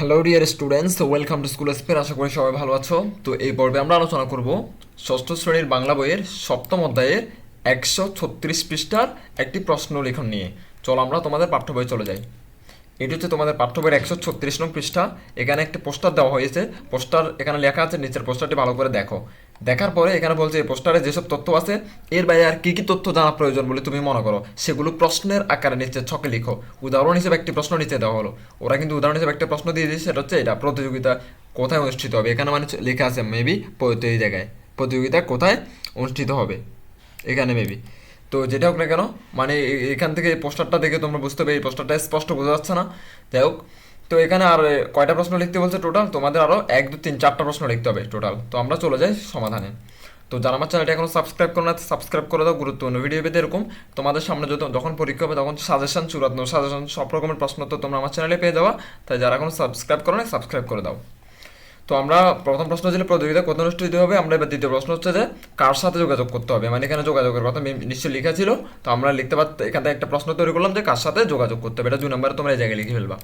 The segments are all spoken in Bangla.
Hello dear students welcome to school Spain আশা করি সবাই ভালো আছো। তো এই পর্বে আমরা আলোচনা করব ষষ্ঠ শ্রেণির বাংলা বইয়ের সপ্তম অধ্যায়ের একশো ছত্রিশ পৃষ্ঠার একটি প্রশ্ন লেখন নিয়ে। চলো আমরা তোমাদের পাঠ্য বই চলে যাই। এটি হচ্ছে তোমাদের পাঠ্য বইয়ের একশো ছত্রিশ নং পৃষ্ঠা। এখানে একটি পোস্টার দেওয়া হয়েছে। পোস্টার এখানে লেখা আছে, নিচের পোস্টারটি ভালো করে দেখো। দেখার পরে এখানে বলছে পোস্টারে যেসব তথ্য আছে, এর বাইরে আর কী কী তথ্য জানা প্রয়োজন বলে তুমি মনে করো? সেগুলো প্রশ্নের আকারে নিচে ছকে লিখো। উদাহরণ হিসেবে একটি প্রশ্ন নিচে দেওয়া হলো। ওরা কিন্তু উদাহরণ হিসেবে একটা প্রশ্ন দিয়ে দিয়েছে, সেটা হচ্ছে এটা, প্রতিযোগিতা কোথায় অনুষ্ঠিত হবে? এখানে মানে লেখা আছে মেবি এই জায়গায়। প্রতিযোগিতা কোথায় অনুষ্ঠিত হবে? এখানে মেবি তো যেটা হোক না কেন মানে এখান থেকে পোস্টারটা দেখে তোমরা বুঝতে হবে এই পোস্টারটা স্পষ্ট বোঝা যাচ্ছে না। যাই হোক তো এখানে আর কয়টা প্রশ্ন লিখতে বলছে টোটাল তোমাদের আরও এক, দু, তিন, চারটা প্রশ্ন লিখতে হবে টোটাল তো আমরা চলে যাই সমাধানে। তো যারা আমার চ্যানেলটা এখনও সাবস্ক্রাইব করো না সাবস্ক্রাইব করে দাও, গুরুত্বপূর্ণ ভিডিও পেতে এরকম। তোমাদের সামনে যত- যখন পরীক্ষা হবে তখন সাজেশন চূড়ান্ত সাজেশন সব রকমের প্রশ্ন তো তোমরা আমার চ্যানেলে পেয়ে যাওয়া তাই যারা এখনও সাবস্ক্রাইব করো না সাবস্ক্রাইব করে দাও। তো আমরা প্রথম প্রশ্ন ছিল প্রতিযোগিতা কোথায় অনুষ্ঠিত হবে? আমরা এবার দ্বিতীয় প্রশ্ন হচ্ছে যে, কার সাথে যোগাযোগ করতে হবে? মানে এখানে যোগাযোগের কথা নিশ্চয়ই লেখা ছিল। তো আমরা লিখতে পার এখান থেকে একটা প্রশ্ন তৈরি করলাম যে, কার সাথে যোগাযোগ করতে হবে? এটা দুই নম্বরে তোমরা এই জায়গায় লিখে ফেলবা।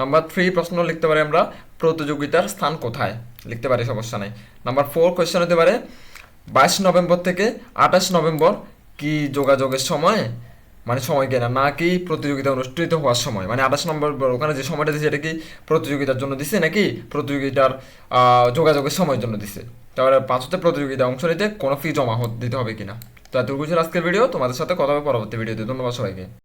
নাম্বার থ্রি প্রশ্ন লিখতে পারি আমরা, প্রতিযোগিতার স্থান কোথায়? লিখতে পারি, সমস্যা নাই। নাম্বার ফোর কোয়েশ্চেন হতে পারে, বাইশ নভেম্বর থেকে আঠাশ নভেম্বর কি যোগাযোগের সময়? মানে সময় কেনা নাকি প্রতিযোগিতা অনুষ্ঠিত হওয়ার সময়? মানে আঠাশ নম্বর ওখানে যে সময়টা দিচ্ছে এটা কি প্রতিযোগিতার জন্য দিছে নাকি প্রতিযোগিতার যোগাযোগের সময়ের জন্য দিছে? তাহলে পাঁচ হচ্ছে প্রতিযোগিতা অংশ নিতে কোনো ফি জমা দিতে হবে কিনা? তো এতটুকু ছিল আজকের ভিডিও তোমাদের সাথে কথা হবে পরবর্তী ভিডিওতে ধন্যবাদ সবাইকে।